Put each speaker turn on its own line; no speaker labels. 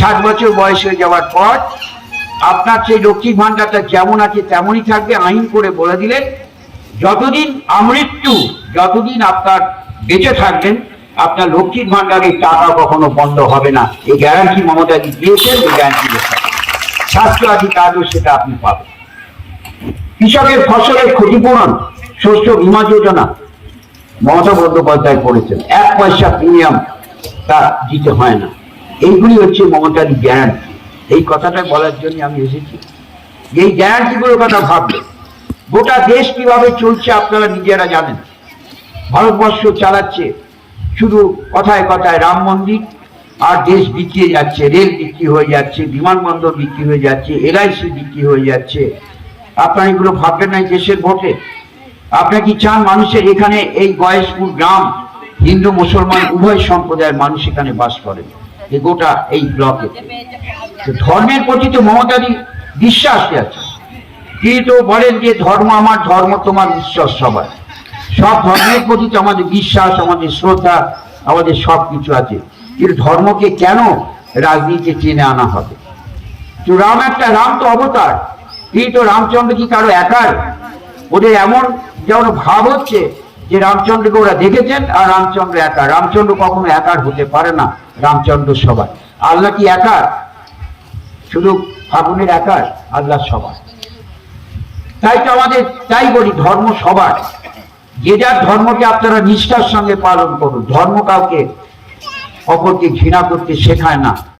ষাট বছর বয়স হয়ে যাওয়ার পর আপনার সেই লক্ষ্মী ভাণ্ডারটা যেমন আছে তেমনই থাকবে, আইন করে বলে দিলেন যতদিন আমৃত্যু, যতদিন আপনার বেঁচে থাকবেন, আপনার লক্ষ্মীর ভাণ্ডারের টাকা কখনো বন্ধ হবে না। এই গ্যারান্টি মমতাজি দিয়েছেন, এই গ্যারান্টি স্বাস্থ্য আদি কাজও সেটা আপনি পাবেন। কৃষকের ফসলের ক্ষতিপূরণ, শস্য বীমা যোজনা, মমতা বন্দ্যোপাধ্যায় করেছেন। এক পয়সা প্রিমিয়াম তা দিতে হয় না। এইগুলি হচ্ছে মমতার গ্যারান্টি এই কথাটা বলার জন্য আমি এসেছি। এই গ্যারান্টিগুলোর কথা ভাবলে গোটা দেশ কীভাবে চলছে আপনারা নিজেরা জানেন। ভারতবর্ষ চালাচ্ছে শুধু কথায় কথায় রাম মন্দির, আর দেশ বিক্রি যাচ্ছে, রেল বিক্রি হয়ে যাচ্ছে, বিমানবন্দর বিক্রি হয়ে যাচ্ছে, এলআইসি বিক্রি হয়ে যাচ্ছে। আপনারা এগুলো ভাববেন না দেশের ভোটে। আপনারা কি চান মানুষের এখানে এই গয়েশপুর গ্রাম হিন্দু, মুসলমান, উভয় সম্প্রদায়ের মানুষ এখানে বাস করেন? গোটা এই ব্লকে। ধর্মের প্রতি তো মমতারই বিশ্বাস আছে। তিনি তো বলেন যে ধর্ম আমার, ধর্ম তোমার বিশ্বাস সবার। সব ধর্মের প্রতি তো আমাদের বিশ্বাস, আমাদের শ্রদ্ধা, আমাদের সব কিছু আছে। কিন্তু ধর্মকে কেন রাজনীতিতে টেনে আনা হবে? তো রাম একটা, রাম তো অবতার। তিনি তো রামচন্দ্র কি কারও একার? ওদের এমন যেমন ভাব হচ্ছে যে রামচন্দ্রকে ওরা দেখেছেন আর রামচন্দ্র একা। রামচন্দ্র কখনো একার হতে পারে না, রামচন্দ্র সবার আল্লাহ কি একার? শুধু ফাগুনের একার? আল্লাহ সবার। তাই তো আমাদের, তাই বলি ধর্ম সবার। যে যার ধর্মকে আপনারা নিষ্ঠার সঙ্গে পালন করুন, ধর্ম কাউকে, অপরকে ঘৃণা করতে শেখায় না।